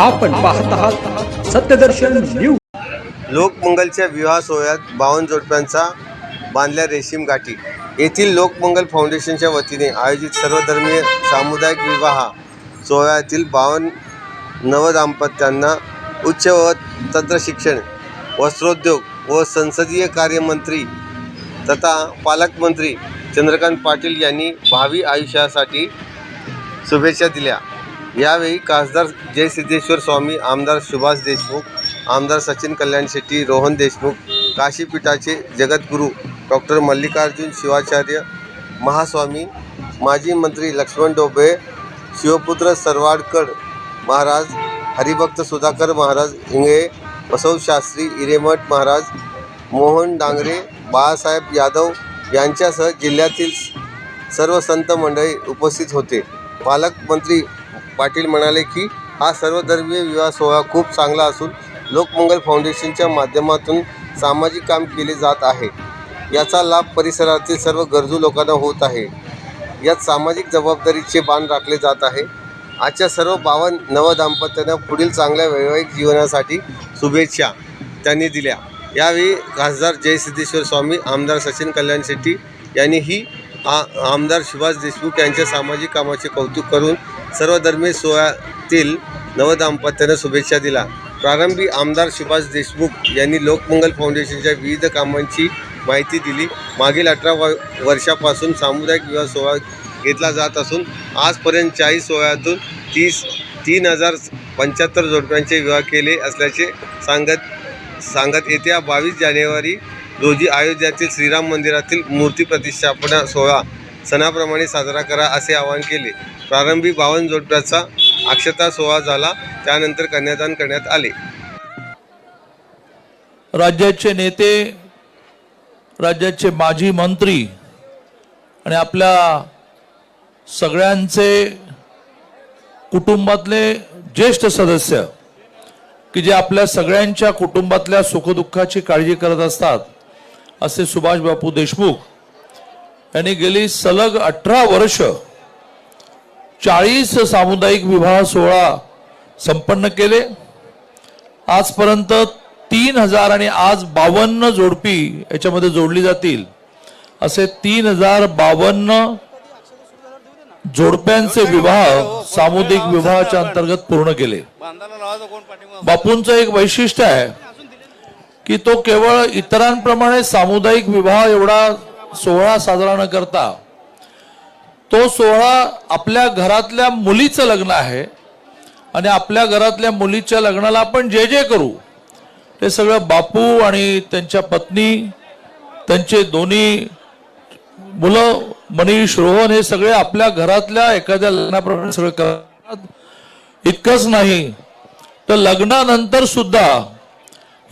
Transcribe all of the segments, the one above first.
आपण पाहत आहात सत्यदर्शन न्यूज. लोकमंगलच्या विवाह सोहळ्यात बावन्न जोडप्यांचा बांधल्या रेशीम गाठी. येथील लोकमंगल फाउंडेशनच्या वतीने आयोजित सर्वधर्मीय सामुदायिक विवाह सोहळ्यातील बावन्न नवदाम्पत्यांना उच्च व तंत्रशिक्षण वस्त्रोद्योग व संसदीय कार्यमंत्री तथा पालकमंत्री चंद्रकांत पाटील यांनी भावी आयुष्यासाठी शुभेच्छा दिल्या. यावेळी खासदार जयसिद्धेश्वर स्वामी आमदार सुभाष देशमुख आमदार सचिन कल्याण शेट्टी रोहन देशमुख काशीपीठाचे जगद्गुरू डॉक्टर मल्लिकार्जुन शिवाचार्य महास्वामी माजी मंत्री लक्ष्मण डोबळे शिवपुत्र सरवाडकर महाराज हरिभक्त सुधाकर महाराज इंगळे बसवशास्त्री इरेमठ महाराज मोहन डांगरे बाळासाहेब यादव यांच्यासह जिल्ह्यातील सर्व संत मंडळी उपस्थित होते. पालकमंत्री पाटील म्हणाले की हा सर्वधर्मीय विवाह सोहळा खूप चांगला असून लोकमंगल फाउंडेशनच्या माध्यमातून सामाजिक काम केले जात आहे. याचा लाभ परिसरातील सर्व गरजू लोकांना होत आहे. यात सामाजिक जबाबदारीचे बाण राखले जात आहे. आजच्या सर्व बावन नवदाम्पत्यांना पुढील चांगल्या वैवाहिक जीवनासाठी शुभेच्छा त्यांनी दिल्या. यावेळी खासदार जयसिद्धेश्वर स्वामी आमदार सचिन कल्याण शेट्टी यांनीही आ आमदार सुभाष देशमुख यांच्या सामाजिक कामाचे कौतुक करून सर्व धर्मीय सोहळ्यातील नवदाम्पत्यांना शुभेच्छा दिला प्रारंभी आमदार सुभाष देशमुख यांनी लोकमंगल फाउंडेशनच्या विविध कामांची माहिती दिली. मागील अठरा व वर्षापासून सामुदायिक विवाह सोहळा घेतला जात असून आजपर्यंत चाळीस सोहळ्यातून तीस तीन हजार पंच्याहत्तर जोडप्यांचे विवाह केले असल्याचे सांगत सांगत येत्या बावीस जानेवारी रोजी अयोध्यातील श्रीराम मंदिरातील मूर्ती प्रतिष्ठापना सोहळा सणाप्रमाणे साजरा करा असे आवाहन केले. प्रारंभी बावन्न जोडप्याचा अक्षता सोहळा झाला. त्यानंतर कन्यादान करण्यात आले. राज्याचे नेते राज्याचे माजी मंत्री आणि आपल्या सगळ्यांचे कुटुंबातले ज्येष्ठ सदस्य की जे आपल्या सगळ्यांच्या कुटुंबातल्या सुखदुःखाची काळजी करत असतात असे सुभाष बापू देशमुख यांनी गेली सलग अठरा वर्ष चाळीस सामुदायिक विवाह सोहळा संपन्न केले. आजपर्यंत तीन हजार आणि आज बावन्न जोडपी याच्यामध्ये जोडली जातील. असे तीन हजार बावन्न जोडप्यांचे विवाह सामुदायिक विवाहाच्या अंतर्गत पूर्ण केले. बापूंचं एक वैशिष्ट्य आहे की तो केवळ इतरांप्रमाणे सामुदायिक विवाह एवढा सोहळा साजरा न करता तो सोहळा आपल्या घरातल्या मुलीचं लग्न आहे आणि आपल्या घरातल्या मुलीच्या लग्नाला आपण जे जे करू ते सगळं बापू आणि त्यांच्या पत्नी त्यांचे दोन्ही मुलं मनीष रोहन हे सगळे आपल्या घरातल्या एखाद्या लग्नाप्रमाणे सगळे करतात. इतकंच नाही तर लग्नानंतर सुद्धा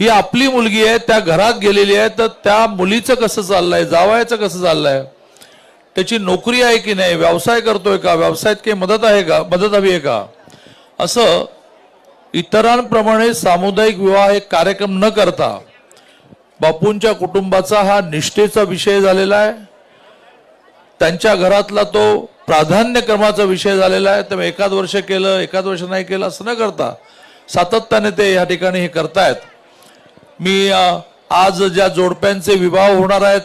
ही आपली मुलगी आहे त्या घरात गेलेली आहे तर त्या मुलीचं कसं चाललंय जावायचं कसं चाललंय? त्याची नोकरी आहे की नाही? व्यवसाय करतोय का? व्यवसायात काही मदत आहे का? मदत हवी आहे का? असं इतरांप्रमाणे सामुदायिक विवाह एक कार्यक्रम न करता बापूंच्या कुटुंबाचा हा निष्ठेचा विषय झालेला आहे. त्यांच्या घरातला तो प्राधान्यक्रमाचा विषय झालेला आहे. तर एखाद वर्ष केलं एखाद वर्ष नाही केलं असं न करता सातत्याने ते या ठिकाणी हे करतायत. मी आज ज्या जोडप्यांचे विवाह होणार आहेत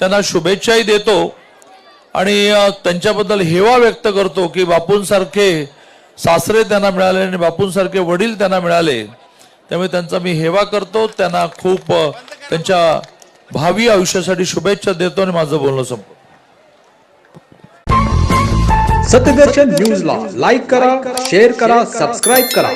त्यांना शुभेच्छाही देतो आणि त्यांच्याबद्दल हेवा व्यक्त करतो की बापूंसारखे सासरे त्यांना मिळाले आणि बापूंसारखे वडील त्यांना मिळाले. त्यामुळे त्यांचा मी हेवा करतो त्यांना खूप त्यांच्या भावी आयुष्यासाठी शुभेच्छा देतो आणि माझं बोलणं संपतो सत्यदर्शन न्यूजला लाईक करा शेअर करा सबस्क्राईब करा.